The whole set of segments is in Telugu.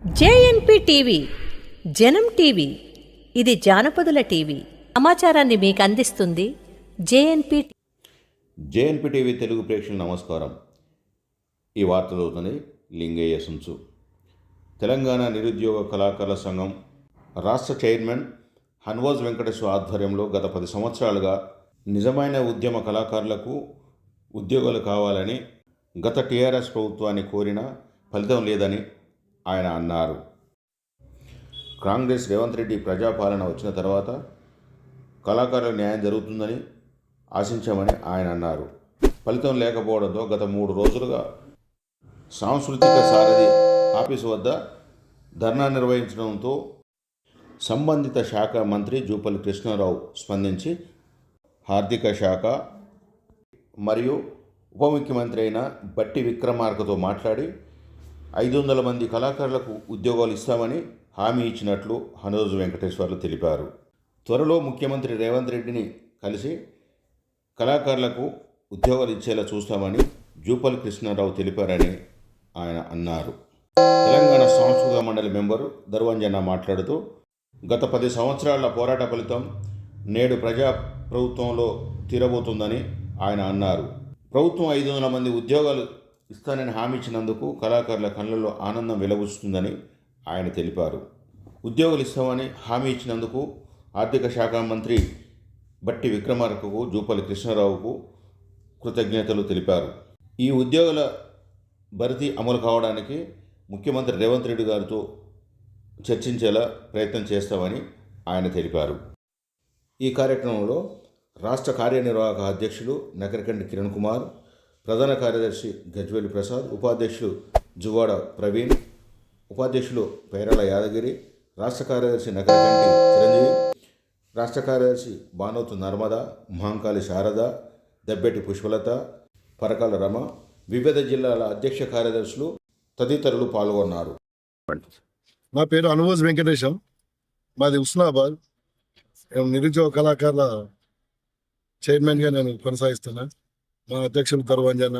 జేఎన్పి టీవీ జనం టీవీ ఇది జానపదుల టీవీ. సమాచారాన్ని మీకు అందిస్తుంది జేఎన్పి జేఎన్పి టీవీ తెలుగు ప్రేక్షకులు నమస్కారం. ఈ వార్త చదువుతుంది లింగయ్య సుంచు. తెలంగాణ నిరుద్యోగ కళాకారుల సంఘం రాష్ట్ర చైర్మన్ హన్వాజ్ వెంకటేశ్వర ఆధ్వర్యంలో గత పది సంవత్సరాలుగా నిజమైన ఉద్యమ కళాకారులకు ఉద్యోగాలు కావాలని గత టీఆర్ఎస్ ప్రభుత్వాన్ని కోరినా ఫలితం లేదని ఆయన అన్నారు. కాంగ్రెస్ రేవంత్ రెడ్డి ప్రజాపాలన వచ్చిన తర్వాత కళాకారుల న్యాయం జరుగుతుందని ఆశించామని ఆయన అన్నారు. ఫలితం లేకపోవడంతో గత మూడు రోజులుగా సాంస్కృతిక సారథి ఆఫీసు వద్ద ధర్నా నిర్వహించడంతో సంబంధిత శాఖ మంత్రి జూపల్లి కృష్ణారావు స్పందించి ఆర్థిక శాఖ మరియు ఉప ముఖ్యమంత్రి అయిన బట్టి విక్రమార్కతో మాట్లాడి ఐదు వందల మంది కళాకారులకు ఉద్యోగాలు ఇస్తామని హామీ ఇచ్చినట్లు హనోజు వెంకటేశ్వర్లు తెలిపారు. త్వరలో ముఖ్యమంత్రి రేవంత్ రెడ్డిని కలిసి కళాకారులకు ఉద్యోగాలు ఇచ్చేలా చూస్తామని జూపల్ కృష్ణారావు తెలిపారని ఆయన అన్నారు. తెలంగాణ సాంస్కృతిక మండలి మెంబరు దర్వంజన మాట్లాడుతూ గత పది సంవత్సరాల పోరాట ఫలితం నేడు ప్రజా ప్రభుత్వంలో తీరబోతుందని ఆయన అన్నారు. ప్రభుత్వం ఐదు వందల మంది ఉద్యోగాలు ఇస్తానని హామీ ఇచ్చినందుకు కళాకారుల కళ్ళల్లో ఆనందం వెలబుస్తుందని ఆయన తెలిపారు. ఉద్యోగులు ఇస్తామని హామీ ఇచ్చినందుకు ఆర్థిక శాఖ మంత్రి బట్టి విక్రమార్కకు జూపల్లి కృష్ణారావుకు కృతజ్ఞతలు తెలిపారు. ఈ ఉద్యోగుల భర్తీ అమలు కావడానికి ముఖ్యమంత్రి రేవంత్ రెడ్డి గారితో చర్చించేలా ప్రయత్నం చేస్తామని ఆయన తెలిపారు. ఈ కార్యక్రమంలో రాష్ట్ర కార్యనిర్వాహక అధ్యక్షులు నకరకండి కిరణ్ కుమార్ ప్రధాన కార్యదర్శి గజ్వేలి ప్రసాద్ ఉపాధ్యక్షులు జువాడ ప్రవీణ్ ఉపాధ్యక్షులు పేరాల యాదగిరి రాష్ట్ర కార్యదర్శి నకరకంటి చిరంజీవి రాష్ట్ర కార్యదర్శి బానోతు నర్మద మహంకాళి శారద దబ్బెట్టి పుష్పలత పరకాల రమ వివిధ జిల్లాల అధ్యక్ష కార్యదర్శులు తదితరులు పాల్గొన్నారు. నా పేరు అనువోజ్ వెంకటేశం. మాది ఉస్నాబాద్ నేను నిరుద్యోగ కళాకారుల చైర్మన్గా నేను కొనసాగిస్తున్నాను మా అధ్యక్షులు తరువంజన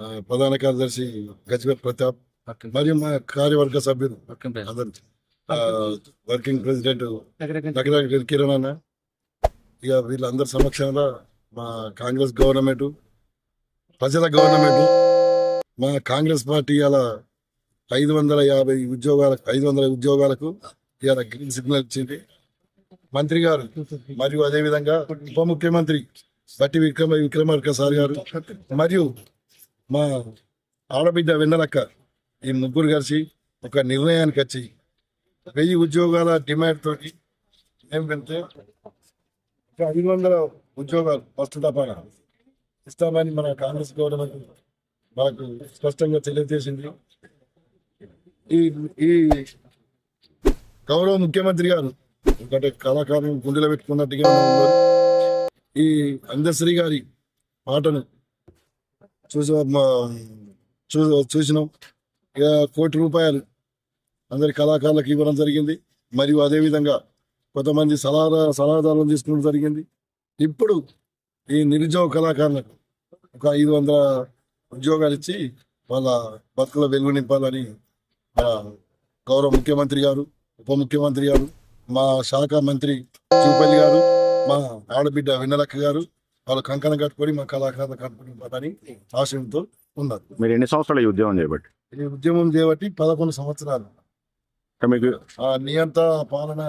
ఆ, ప్రధాన కార్యదర్శి గజ్వేల్ ప్రతాప్ మరియు మా కార్యవర్గ సభ్యులు వర్కింగ్ ప్రెసిడెంట్ కిరణ్ అన్న. ఇక వీళ్ళందరి సమక్షంలో మా కాంగ్రెస్ గవర్నమెంట్ ప్రజల గవర్నమెంట్ మా కాంగ్రెస్ పార్టీ అలా ఐదు వందల యాభై ఉద్యోగాలకు ఐదు వందల ఉద్యోగాలకు ఇవాళ గ్రీన్ సిగ్నల్ ఇచ్చింది. మంత్రి గారు మరియు అదేవిధంగా ఉప ముఖ్యమంత్రి బట్టి విక్రమ విక్రమార్క సార్ గారు మరియు మా ఆడబిడ్డ వెన్నలక్క ఈ ముగ్గురు కలిసి ఒక నిర్ణయానికి వచ్చి వెయ్యి ఉద్యోగాల డిమాండ్ తోటి ఏం వెళ్తే ఒక ఐదు వందల ఉద్యోగాలు ఫస్ట్ తపాన ఇస్తామని మన కాంగ్రెస్ గవర్నమెంట్ మనకు స్పష్టంగా తెలియజేసింది. ఈ ఈ గౌరవ ముఖ్యమంత్రి గారు ఎందుకంటే కళాకారులను గుండెలో పెట్టుకున్నట్టుగా ఈ అందశ్రీ గారి పాటను చూసి మా చూ చూసినాం. ఇక కోటి రూపాయలు అందరి కళాకారులకు ఇవ్వడం జరిగింది. మరియు అదేవిధంగా కొంతమంది సలహా సలహాదారులను తీసుకోవడం జరిగింది. ఇప్పుడు ఈ నిరుద్యోగ కళాకారులకు ఒక ఐదు వందల ఉద్యోగాలు ఇచ్చి వాళ్ళ బతుకుల వెలుగు నింపాలని మా గౌరవ ముఖ్యమంత్రి గారు ఉప ముఖ్యమంత్రి గారు మా శాఖ మంత్రి చూపల్లి గారు మా ఆడబిడ్డ వెన్నెలక్క గారు వాళ్ళు కంకణ కట్టుకొని మా కళాకారులు కట్టుకుని ఆశయంతో ఉన్నారు. మీరు ఎన్ని సంవత్సరాలు ఈ ఉద్యోగం చేయబట్టి? ఈ ఉద్యమం చేయబట్టి పదకొండు సంవత్సరాలు. మీకు నియంత పాలన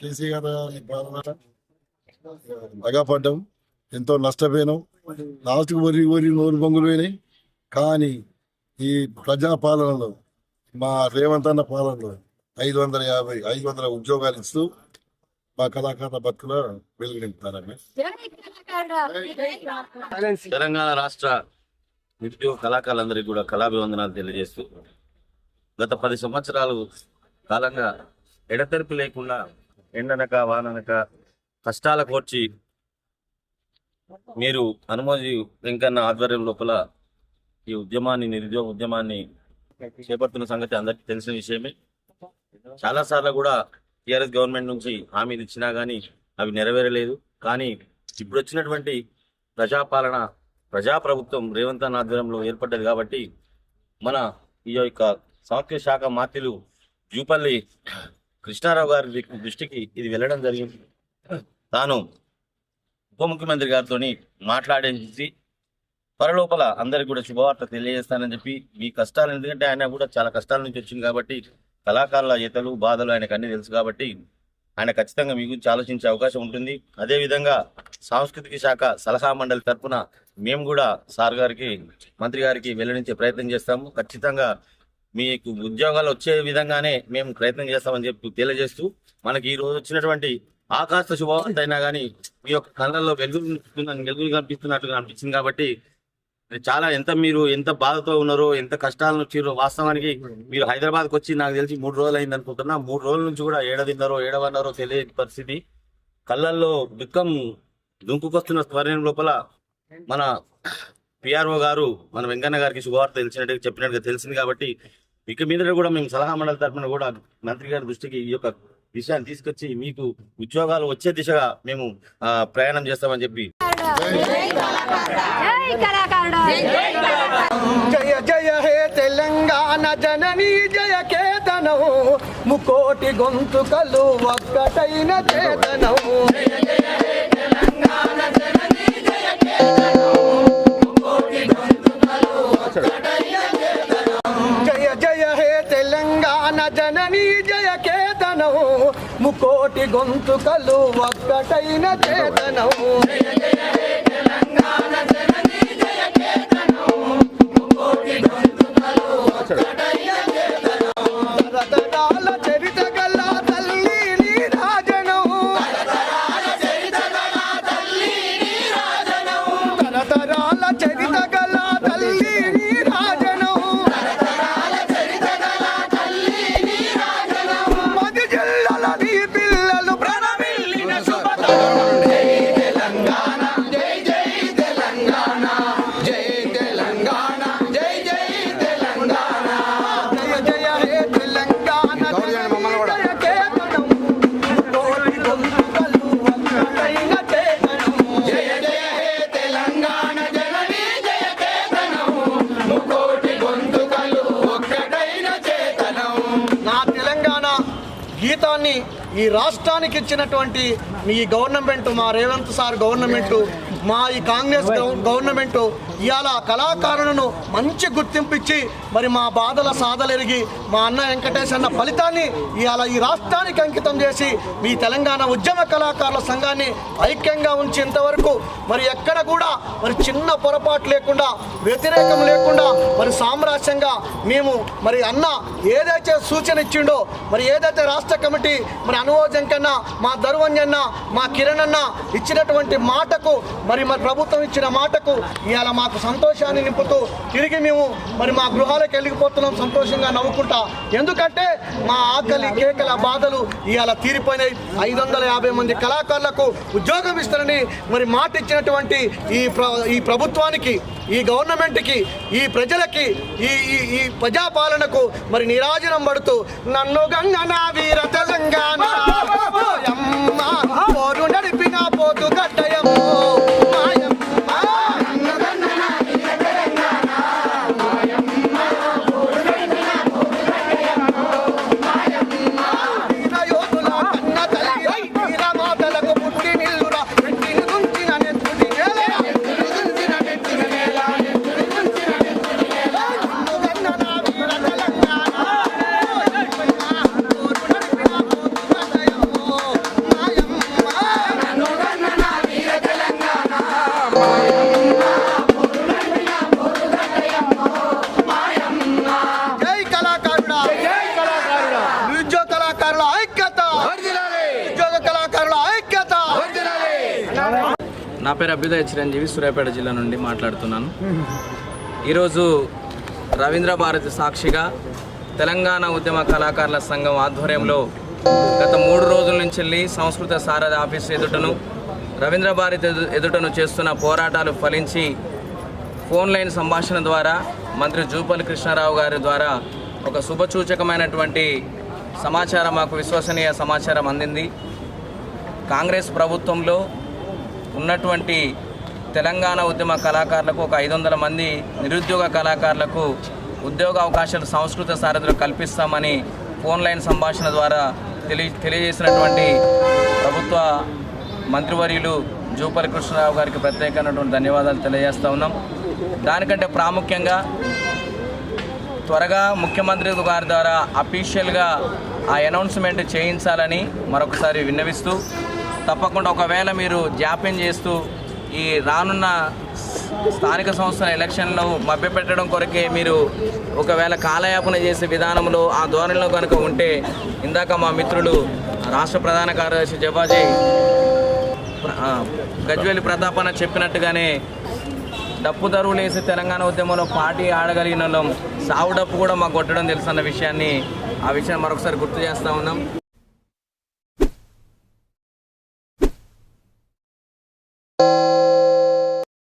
కేసీఆర్ గారి పాలన అగపడ్డాం ఎంతో నష్టపోయినాం. లాస్ట్కి వరి వరి నోరు బొంగులు పోయినాయి. కానీ ఈ ప్రజా పాలనలో మా రేవంత్ అన్న పాలనలో ఐదు వందల యాభై ఐదు వందల ఉద్యోగాలు ఇస్తూ మా కళాకారుల బతుకుల వెలుగు నింపుతారని తెలంగాణ రాష్ట్ర నిరుద్యోగ కళాకారులందరికీ కూడా కళాభివందనాలు తెలియజేస్తూ గత పది సంవత్సరాలు కాలంగా ఎడతెరిపి లేకుండా ఎండనక వాననక కష్టాల కోర్చి మీరు హనుమోజీ వెంకన్న ఆధ్వర్యం లోపల ఈ ఉద్యమాన్ని నిరుద్యోగ ఉద్యమాన్ని చేపడుతున్న సంగతి అందరికీ తెలిసిన విషయమే. చాలాసార్లు కూడా టిఆర్ఎస్ గవర్నమెంట్ నుంచి హామీలు ఇచ్చినా కానీ అవి నెరవేరలేదు. కానీ ఇప్పుడు వచ్చినటువంటి ప్రజాపాలన ప్రజాప్రభుత్వం రేవంత్ అన్న ఆధ్వర్యంలో ఏర్పడ్డది కాబట్టి మన ఈ యొక్క సాంస్కృతిక శాఖ మాత్రులు జూపల్లి కృష్ణారావు గారి దృష్టికి ఇది వెళ్ళడం జరిగింది. తాను ఉప ముఖ్యమంత్రి గారితో మాట్లాడేసి పరలోపల అందరికి కూడా శుభవార్త తెలియజేస్తానని చెప్పి మీ కష్టాలు ఎందుకంటే ఆయన కూడా చాలా కష్టాల నుంచి వచ్చింది కాబట్టి కళాకారుల ఈతలు బాధలు ఆయనకు అన్నీ తెలుసు కాబట్టి ఆయన ఖచ్చితంగా మీ గురించి ఆలోచించే అవకాశం ఉంటుంది. అదేవిధంగా సాంస్కృతిక శాఖ సలహా మండలి తరపున మేము కూడా సార్ గారికి మంత్రి గారికి వెల్లడించే ప్రయత్నం చేస్తాము. ఖచ్చితంగా మీకు ఉద్యోగాలు వచ్చే విధంగానే మేము ప్రయత్నం చేస్తామని చెప్పి తెలియజేస్తూ మనకి ఈ రోజు వచ్చినటువంటి ఆకాశ శుభవార్త అయినా కానీ మీ యొక్క కళ్ళల్లో వెలుగు నింపుతున్న- వెలుగులు కనిపిస్తున్నట్టుగా అనిపించింది కాబట్టి చాలా ఎంత మీరు ఎంత బాధతో ఉన్నారో ఎంత కష్టాలను వచ్చిరో వాస్తవానికి మీరు హైదరాబాద్కి వచ్చి నాకు తెలిసి మూడు రోజులు అయింది అనుకుంటున్నా. మూడు రోజుల నుంచి కూడా ఏడ తిన్నారో ఏడవన్నారో తెలియని పరిస్థితి. కళ్ళల్లో దుఃఖం దుంకుకొస్తున్న స్వర్ణం లోపల మన పిఆర్ఓ గారు మన వెంకన్న గారికి శుభవార్త తెలిసినట్టుగా చెప్పినట్టుగా తెలిసింది కాబట్టి ఇక మీద కూడా మేము సలహా మండలి తరఫున కూడా మంత్రి గారి దృష్టికి ఈ యొక్క విషయాన్ని తీసుకొచ్చి మీకు ఉద్యోగాలు వచ్చే దిశగా మేము ప్రయాణం చేస్తామని చెప్పి. జయ జయ హే తెలంగాణ జననీ జయ కేతనం ముకోటి గొంతుకలు ఒక్కటైన చేతనం జయ జయ హే తెలంగాణ జననీ ముకోటి గొంతుకలు ఒక్కటైన చేతనం గీతాన్ని ఈ రాష్ట్రానికి ఇచ్చినటువంటి మీ గవర్నమెంట్ మా రేవంత్ సార్ గవర్నమెంట్ మా ఈ కాంగ్రెస్ గవ- గవర్నమెంట్ ఇవాళ కళాకారులను మంచి గుర్తింపు ఇచ్చి మరి మా బాధల సాధలెరిగి మా అన్న వెంకటేష్ అన్న ఫలితాన్ని ఇవాళ ఈ రాష్ట్రానికి అంకితం చేసి మీ తెలంగాణ ఉద్యమ కళాకారుల సంఘాన్ని ఐక్యంగా ఉంచేంతవరకు మరి ఎక్కడ కూడా మరి చిన్న పొరపాటు లేకుండా వ్యతిరేకం లేకుండా మరి సామ్రాజ్యంగా మేము మరి అన్న ఏదైతే సూచన ఇచ్చిండో మరి ఏదైతే రాష్ట్ర కమిటీ మరి అనుభవం కన్నా మా ధరువంజన్న మా కిరణ్ అన్న ఇచ్చినటువంటి మాటకు మరి మరి ప్రభుత్వం ఇచ్చిన మాటకు ఇవాళ మాకు సంతోషాన్ని నింపుతూ తిరిగి మేము మరి మా గృహాలకు వెళ్ళిపోతున్నాం సంతోషంగా నవ్వుకుంటా. ఎందుకంటే మా ఆకలి కేకల బాధలు ఇవాళ తీరిపోయినాయి. ఐదు వందల యాభై మంది కళాకారులకు ఉద్యోగం ఇస్తారని మరి మాట ఇచ్చినటువంటి ఈ ప్ర ఈ ప్రభుత్వానికి ఈ గవర్నమెంట్కి ఈ ప్రజలకి ఈ ఈ ఈ ప్రజాపాలనకు మరి నిరాజనం పడుతూ నన్ను గంగన వీర తెలంగాణ నా పేరు అభ్యుదయ చిరంజీవి సూర్యాపేట జిల్లా నుండి మాట్లాడుతున్నాను. ఈరోజు రవీంద్ర భారతి సాక్షిగా తెలంగాణ ఉద్యమ కళాకారుల సంఘం ఆధ్వర్యంలో గత మూడు రోజుల నుంచి వెళ్ళి సంస్కృత సారథి ఆఫీస్ ఎదుటను రవీంద్ర భారతి ఎదు- ఎదుటను చేస్తున్న పోరాటాలు ఫలించి ఫోన్ లైన్ సంభాషణ ద్వారా మంత్రి జూపల్లి కృష్ణారావు గారి ద్వారా ఒక శుభసూచకమైనటువంటి సమాచారం మాకు విశ్వసనీయ సమాచారం అందింది. కాంగ్రెస్ ప్రభుత్వంలో ఉన్నటువంటి తెలంగాణ ఉద్యమ కళాకారులకు ఒక ఐదు వందల మంది నిరుద్యోగ కళాకారులకు ఉద్యోగ అవకాశాలు సంస్కృత సారథులు కల్పిస్తామని ఫోన్ లైన్ సంభాషణ ద్వారా తెలియ తెలియజేసినటువంటి ప్రభుత్వ మంత్రివర్యులు జూపల్లి కృష్ణరావు గారికి ప్రత్యేకమైనటువంటి ధన్యవాదాలు తెలియజేస్తూ ఉన్నాం. దానికంటే ప్రాముఖ్యంగా త్వరగా ముఖ్యమంత్రి గారి ద్వారా అఫీషియల్గా ఆ అనౌన్స్మెంట్ చేయించాలని మరొకసారి విన్నవిస్తూ తప్పకుండా ఒకవేళ మీరు జాప్యం చేస్తూ ఈ రానున్న స్థానిక సంస్థల ఎలక్షన్లు మభ్యపెట్టడం కొరకే మీరు ఒకవేళ కాలయాపన చేసే విధానంలో ఆ ధోరణిలో కనుక ఉంటే ఇందాక మా మిత్రులు రాష్ట్ర ప్రధాన కార్యదర్శి జవాజీ గజ్వేలి ప్రతాపన చెప్పినట్టుగానే డప్పు దరువులు వేసి తెలంగాణ ఉద్యమంలో పార్టీ ఆడగలిగిన వాళ్ళం సావు డప్పు కూడా మాకు కొట్టడం తెలుసు అన్న విషయాన్ని ఆ విషయాన్ని మరొకసారి గుర్తు చేస్తూ ఉన్నాం.